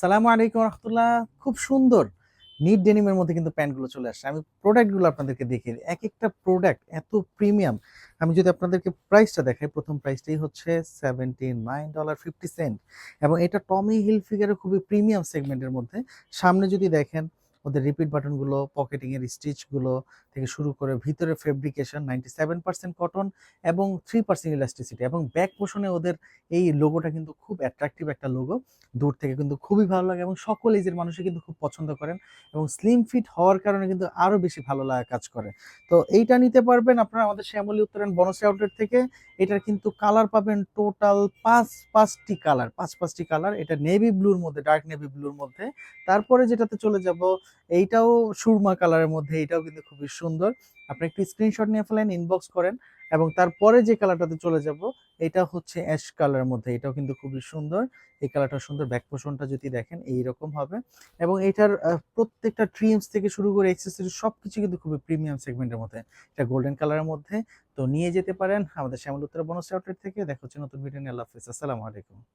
সালামু আলাইকুম রহমতুল্লাহ। খুব সুন্দর নিট ডেনিমের মধ্যে কিন্তু প্যান্টগুলো চলে আসছে। আমি প্রোডাক্টগুলো আপনাদেরকে দেখিয়ে এক একটা প্রোডাক্ট এত প্রিমিয়াম আমি যদি আপনাদেরকে প্রাইসটা দেখাই, প্রথম প্রাইসটাই হচ্ছে seventy nine dollar fifty cent এবং এটা টমি হিল ফিগারের খুবই প্রিমিয়াম সেগমেন্টের মধ্যে। সামনে যদি দেখেন, ওদের রিপিট বাটনগুলো পকেটিংয়ের স্টিচগুলো থেকে শুরু করে ভিতরে fabrication ninety seven percent cotton এবং থ্রি পার্সেন্ট ইলাস্টিসিটি এবং ব্যাক পোষণে ওদের এই লোগোটা কিন্তু খুব অ্যাট্রাকটিভ একটা লোগো দূর থেকে কিন্তু খুবই ভালো লাগে এবং সকল এজের মানুষই কিন্তু খুব পছন্দ করেন এবং স্লিম ফিট হওয়ার কারণে কিন্তু আরও বেশি ভালো লাগা কাজ করে। তো এইটা নিতে পারবেন আপনারা আমাদের শ্যামলী উত্তরায়ণ বনশ্রী আউটলেট থেকে। এটার কিন্তু কালার পাবেন টোটাল পাঁচ, পাঁচটি কালার পাঁচ, পাঁচটি কালার এটা নেভি ব্লুর মধ্যে ডার্ক নেভি ব্লুর মধ্যে। তারপরে যেটাতে চলে যাব, এইটাও সুরমা কালারের মধ্যে এটাও কিন্তু খুবই সুন্দর। আপনি একটু স্ক্রিনশট নিয়ে ফেলেন ইনবক্স করেন এবং তারপরে যে কালারটাতে চলে যাব, এটা হচ্ছে অ্যাশ কালারের মধ্যে। এটাও কিন্তু খুবই সুন্দর। এই কালারটা সুন্দর ব্যাক পোষণটা যদি দেখেন এই রকম হবে। এবং এটার প্রত্যেকটা ট্রিমস থেকে শুরু করে এক্সেসরি সবকিছু কিন্তু খুবই প্রিমিয়াম সেগমেন্টের মধ্যে। এটা গোল্ডেন কালারের মধ্যে। তো নিয়ে যেতে পারেন আমাদের শ্যামল উত্তর বনস আউটলেট থেকে। দেখা হচ্ছে নতুন ভিডিও নিয়ে। আল্লাহ হাফিজ। আসসালামু আলাইকুম।